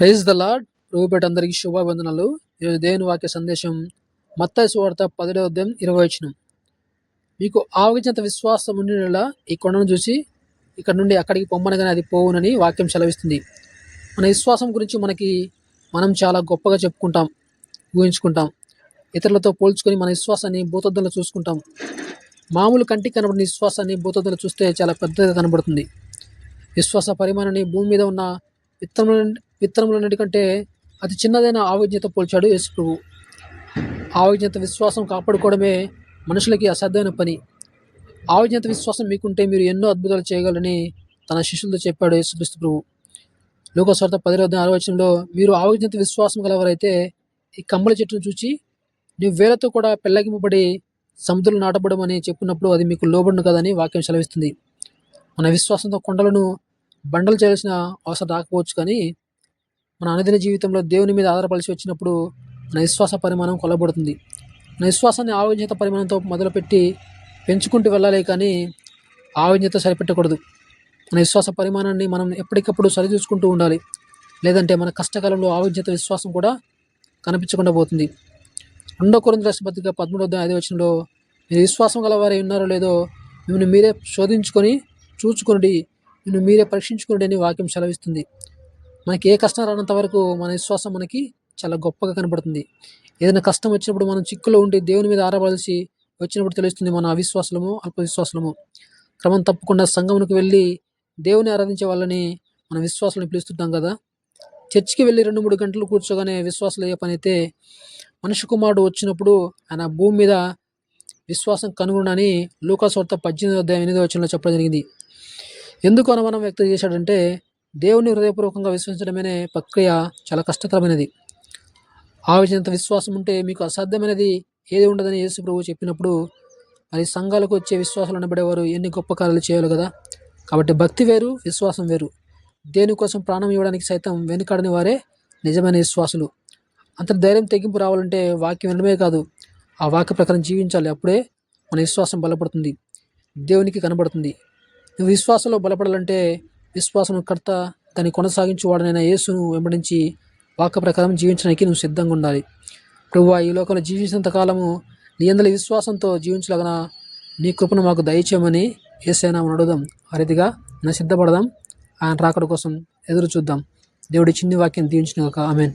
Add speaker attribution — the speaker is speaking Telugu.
Speaker 1: ప్రైజ్ ద లాడ్ రూపేట అందరికీ శుభాభివందనలు. ఈరోజు దేవుని వాక్య సందేశం మత్తాయి సువార్త పదిహేడవ ఉదయం ఇరవై వచ్చిన మీకు ఆవగించేంత విశ్వాసం ఉండేలా ఈ కొండను చూసి ఇక్కడ నుండి అక్కడికి పొమ్మనగానే అది పోవునని వాక్యం సెలవిస్తుంది. మన విశ్వాసం గురించి మనకి మనం చాలా గొప్పగా చెప్పుకుంటాం ఊహించుకుంటాం. ఇతరులతో పోల్చుకొని మన విశ్వాసాన్ని భూతద్దంలో చూసుకుంటాం. మామూలు కంటికి కనబడిన విశ్వాసాన్ని భూతద్దంలో చూస్తే చాలా పెద్దగా కనబడుతుంది. విశ్వాస పరిమాణాన్ని భూమి మీద ఉన్న విత్తనముల విత్తనములన్నిటికంటే అతి చిన్నదైన ఆవిజ్ఞత పోల్చాడు యేసుప్రభు. ఆవిజ్ఞత విశ్వాసం కాపాడుకోవడమే మనుషులకి అసాధ్యమైన పని. ఆవిజ్ఞత విశ్వాసం మీకుంటే మీరు ఎన్నో అద్భుతాలు చేయగలని తన శిష్యులతో చెప్పాడు యేసుక్రీస్తు ప్రభు. లోకస్వార్థ పదిలో ఆలోచనలో మీరు ఆవిజ్ఞత విశ్వాసం గలవారైతే ఈ కమ్మల చెట్టును చూచి నువ్వు వేలతో కూడా పెళ్ళగింపబడి సముద్రం నాటబడమని అని చెప్పినప్పుడు అది మీకు లోబడును కదని వాక్యం సెలవిస్తుంది. మన విశ్వాసంతో కొండలను బండలు చేయాల్సిన అవసరం రాకపోవచ్చు కానీ మన అనుదిన జీవితంలో దేవుని మీద ఆధారపడాల్సి వచ్చినప్పుడు మన విశ్వాస పరిమాణం కొలబడుతుంది. మన విశ్వాసాన్ని ఆవజ్ఞత పరిమాణంతో మొదలుపెట్టి పెంచుకుంటూ వెళ్ళాలి కానీ ఆవిజ్యత సరిపెట్టకూడదు. మన విశ్వాస పరిమాణాన్ని మనం ఎప్పటికప్పుడు సరిచూసుకుంటూ ఉండాలి. లేదంటే మన కష్టకాలంలో ఆవిజ్యత విశ్వాసం కూడా కనిపించకుండా పోతుంది. రెండో కొరింది రాష్ట్రపతిగా పదమూడో అధ్యాయం ఐదో వచనంలో మీరు విశ్వాసం గలవారే ఉన్నారో లేదో మిమ్మల్ని మీరే శోధించుకొని చూచుకుని మిమ్మల్ని మీరే పరీక్షించుకుని అని వాక్యం సెలవిస్తుంది. మనకి ఏ కష్టం రానంత వరకు మన విశ్వాసం మనకి చాలా గొప్పగా కనబడుతుంది. ఏదైనా కష్టం వచ్చినప్పుడు మనం చిక్కులో ఉండి దేవుని మీద ఆరబడాల్సి వచ్చినప్పుడు తెలుస్తుంది మన అవిశ్వాసము అల్పవిశ్వాసము క్రమం తప్పకుండా సంఘమునికి వెళ్ళి దేవుని ఆరాధించే వాళ్ళని మన విశ్వాసాలను పిలుస్తుంటాం కదా. చర్చికి వెళ్ళి రెండు మూడు గంటలు కూర్చోగానే విశ్వాసాలు అయ్యే పని అయితే మనిషి కుమారుడు వచ్చినప్పుడు ఆయన భూమి మీద విశ్వాసం కనుగొనని లూకాసోర్త పద్దెనిమిది అధ్యాయం ఎనిమిది వచ్చంలో చెప్పడం జరిగింది. ఎందుకు అనుమానం వ్యక్తం చేశాడంటే దేవుని హృదయపూర్వకంగా విశ్వసించడమనే ప్రక్రియ చాలా కష్టతరమైనది. ఆవిజంత విశ్వాసం ఉంటే మీకు అసాధ్యమైనది ఏది ఉండదని యేసు ప్రభు చెప్పినప్పుడు మరి సంఘాలకు వచ్చే విశ్వాసాలు అనబడేవారు ఎన్ని గొప్ప కార్యాలు చేయాలి కదా. కాబట్టి భక్తి వేరు విశ్వాసం వేరు. దేనికోసం ప్రాణం ఇవ్వడానికి సైతం వెనుకాడని వారే నిజమైన విశ్వాసులు. అంత ధైర్యం తెగింపు రావాలంటే వాక్యం వినడమే కాదు ఆ వాక్య ప్రకారం జీవించాలి. అప్పుడే మన విశ్వాసం బలపడుతుంది. దేవునికి కనబడుతుంది. నువ్వు విశ్వాసంలో బలపడాలంటే విశ్వాసం కర్త దాన్ని కొనసాగించు వాడనైనా యేసును వెంబడించి వాక్య ప్రకారం జీవించడానికి నువ్వు సిద్ధంగా ఉండాలి. ప్రభు ఈ లోకంలో జీవించినంత కాలము నీ అందరి విశ్వాసంతో జీవించలగన? నీ కృపను మాకు దయచేయమని ఏసైనా అడుగుదాం. ఆ రీతిగా నా సిద్ధపడదాం. ఆయన రాకడ కోసం ఎదురు చూద్దాం. దేవుడి చిన్ని వాక్యం దీవించిన ఆమెన్.